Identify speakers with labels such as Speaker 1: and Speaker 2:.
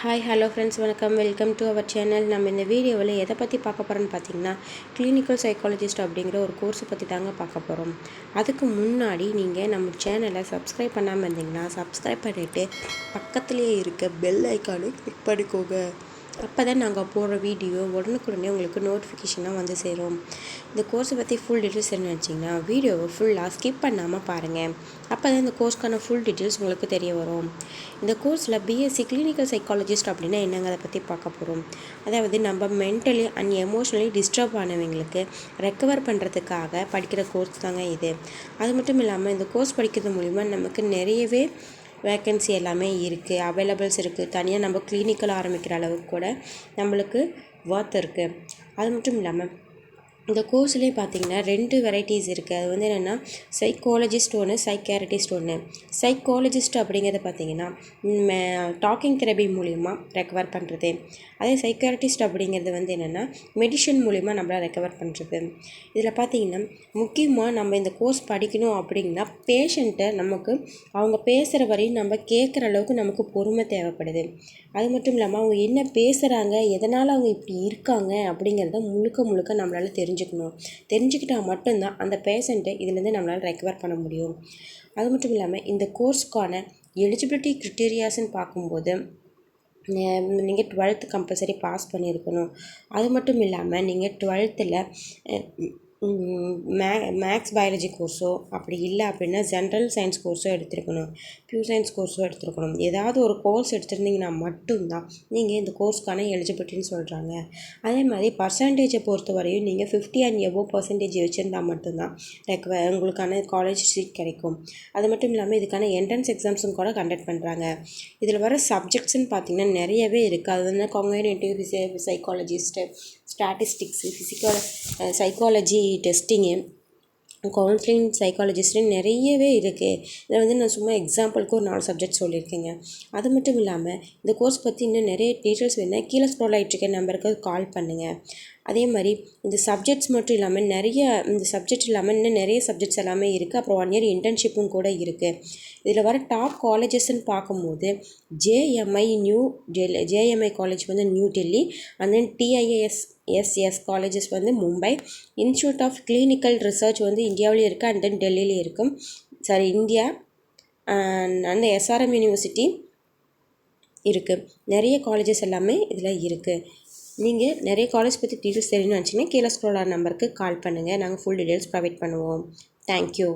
Speaker 1: Hi hello friends வணக்கம். Welcome to our channel நம்ம இந்த வீடியோவில் எதை பற்றி பார்க்க போகிறோன்னு பார்த்தீங்கன்னா கிளினிக்கல் சைக்காலஜிஸ்ட் அப்படிங்கிற ஒரு கோர்ஸை பற்றி தாங்க பார்க்க போகிறோம் அதுக்கு முன்னாடி நீங்கள் நம்ம சேனலை சப்ஸ்கிரைப் பண்ணாமல் இருந்தீங்கன்னா சப்ஸ்கிரைப் பண்ணிவிட்டு பக்கத்துலேயே இருக்க பெல் ஐக்கானு கிளிக் பண்ணிக்கோங்க. அப்போ தான் நாங்கள் போடுற வீடியோ உடனுக்குடனே உங்களுக்கு நோட்டிஃபிகேஷனாக வந்து சேரும். இந்த கோர்ஸை பற்றி ஃபுல் டீட்டெயில்ஸ் என்ன வச்சிங்கன்னா வீடியோவை ஃபுல்லாக ஸ்கிப் பண்ணாமல் பாருங்கள் அப்போ தான் இந்த கோர்ஸ்க்கான ஃபுல் டீட்டெயில்ஸ் உங்களுக்கு தெரிய வரும். இந்த கோர்ஸில் பிஎஸ்சி கிளினிக்கல் சைக்காலஜிஸ்ட் அப்படின்னா என்னங்க? அதை பற்றி பார்க்க போகிறோம் அதாவது நம்ம மென்டலி அண்ட் எமோஷ்னலி டிஸ்டர்ப் ஆனவங்களுக்கு ரெக்கவர் பண்ணுறதுக்காக படிக்கிற கோர்ஸ் தாங்க இது. அது மட்டும் இல்லாமல் இந்த கோர்ஸ் படிக்கிறது மூலிமா நமக்கு நிறையவே வேக்கன்சி எல்லாமே இருக்குது அவைலபிள்ஸ் இருக்குது தனியாக நம்ம கிளினிக்கல் ஆரம்பிக்கிற அளவுக்கு கூட நம்மளுக்கு ஒர்த் இருக்குது அது மட்டும் இல்லாமல் இந்த கோர்ஸ்லேயே பார்த்தீங்கன்னா ரெண்டு வெரைட்டிஸ் இருக்குது அது வந்து என்னென்னா சைக்காலஜிஸ்ட் ஒன்று சைக்காரட்டிஸ்ட் ஒன்று சைக்காலஜிஸ்ட் அப்படிங்கிறத பார்த்தீங்கன்னா டாக்கிங் தெரபி மூலிமா ரெக்கவர் பண்ணுறது அதே சைக்காரட்டிஸ்ட் அப்படிங்கிறது வந்து என்னென்னா மெடிஷன் மூலிமா நம்மளால் ரெக்கவர் பண்ணுறது இதில் பார்த்தீங்கன்னா முக்கியமாக நம்ம இந்த கோர்ஸ் படிக்கணும் அப்படின்னா பேஷண்ட்டை நமக்கு அவங்க பேசுகிற வரையும் நம்ம கேட்குற அளவுக்கு நமக்கு பொறுமை தேவைப்படுது. அது மட்டும் இல்லாமல் அவங்க என்ன பேசுகிறாங்க எதனால் அவங்க இப்படி இருக்காங்க அப்படிங்கிறத முழுக்க முழுக்க நம்மளால் தெரிஞ்சு தெரிஞ்சுக்கணும். தெரிஞ்சுக்கிட்டால் மட்டும்தான் அந்த பேஷண்ட்டை இதுலேருந்து நம்மளால் ரெக்கவர் பண்ண முடியும். அது மட்டும் இல்லாமல் இந்த கோர்ஸ்க்கான எலிஜிபிலிட்டி க்ரிட்டீரியாஸ்ன்னு பார்க்கும்போது நீங்கள் டுவெல்த்து கம்பல்சரி பாஸ் பண்ணியிருக்கணும். அது மட்டும் இல்லாமல் நீங்கள் டுவெல்த்தில் மே மேக்ஸ் பயாலஜி கோர்ஸோ அப்படி இல்லை அப்படின்னா ஜென்ரல் சயின்ஸ் கோர்ஸோ எடுத்துருக்கணும். பியூர் சயின்ஸ் கோர்ஸோ எடுத்திருக்கணும். ஏதாவது ஒரு கோர்ஸ் எடுத்திருந்தீங்கன்னா மட்டும்தான் நீங்கள் இந்த கோர்ஸ்க்கான எலிஜிபிலிட்டின்னு சொல்கிறாங்க அதே மாதிரி பர்சன்டேஜை பொறுத்த வரையும் நீங்கள் ஃபிஃப்டி அண்ட் எபோ பர்சன்டேஜ் வச்சுருந்தா மட்டும்தான் லைக் உங்களுக்கான காலேஜ் சீட் கிடைக்கும். அது மட்டும் இல்லாமல் இதுக்கான என்ட்ரன்ஸ் எக்ஸாம்ஸும் கூட கண்டக்ட் பண்ணுறாங்க இதில் வர சப்ஜெக்ட்ஸ்ன்னு பார்த்தீங்கன்னா நிறையவே இருக்குது அது வந்து cognitive psychologist statistics physical psychology testing counselling சைக்காலஜிஸ்ட்னு நிறையவே இருக்குது இதில் வந்து நான் சும்மா எக்ஸாம்பிளுக்கு ஒரு நாலு சப்ஜெக்ட் சொல்லியிருக்கேங்க. அது மட்டும் இல்லாமல் இந்த கோர்ஸ் பற்றி இன்னும் நிறைய டீட்டெயில்ஸ் வேணுன்னா கீழே ஸ்க்ரோல் ஆகிட்டுருக்க நம்பருக்கு கால் பண்ணுங்கள் அதே மாதிரி இந்த சப்ஜெக்ட்ஸ் மட்டும் இல்லாமல் நிறைய இந்த சப்ஜெக்ட் இல்லாமல் இன்னும் நிறைய சப்ஜெக்ட்ஸ் எல்லாமே இருக்குது அப்புறம் ஒன் இயர் இன்டர்ன்ஷிப்பும் கூட இருக்குது இதில் வர டாப் காலேஜஸ்ன்னு பார்க்கும்போது JMI New Delhi JMI college வந்து New Delhi and then DIAS SS colleges வந்து Mumbai institute of clinical research வந்து இந்தியாவிலேயும் இருக்குது அண்ட் தென் டெல்லியிலையும் இருக்கும் சாரி இந்தியா அந்த எஸ்ஆர்எம் யூனிவர்சிட்டி இருக்குது நிறைய காலேஜஸ் எல்லாமே இதில் இருக்குது நீங்கள் நிறைய காலேஜ் பற்றி டீட்டெயில்ஸ் தெரியணும்னு நினச்சிங்கன்னா கீழே ஸ்க்ரோல் நம்பருக்கு கால் பண்ணுங்கள் நாங்கள் ஃபுல் டீட்டெயில்ஸ் ப்ரொவைட் பண்ணுவோம். Thank you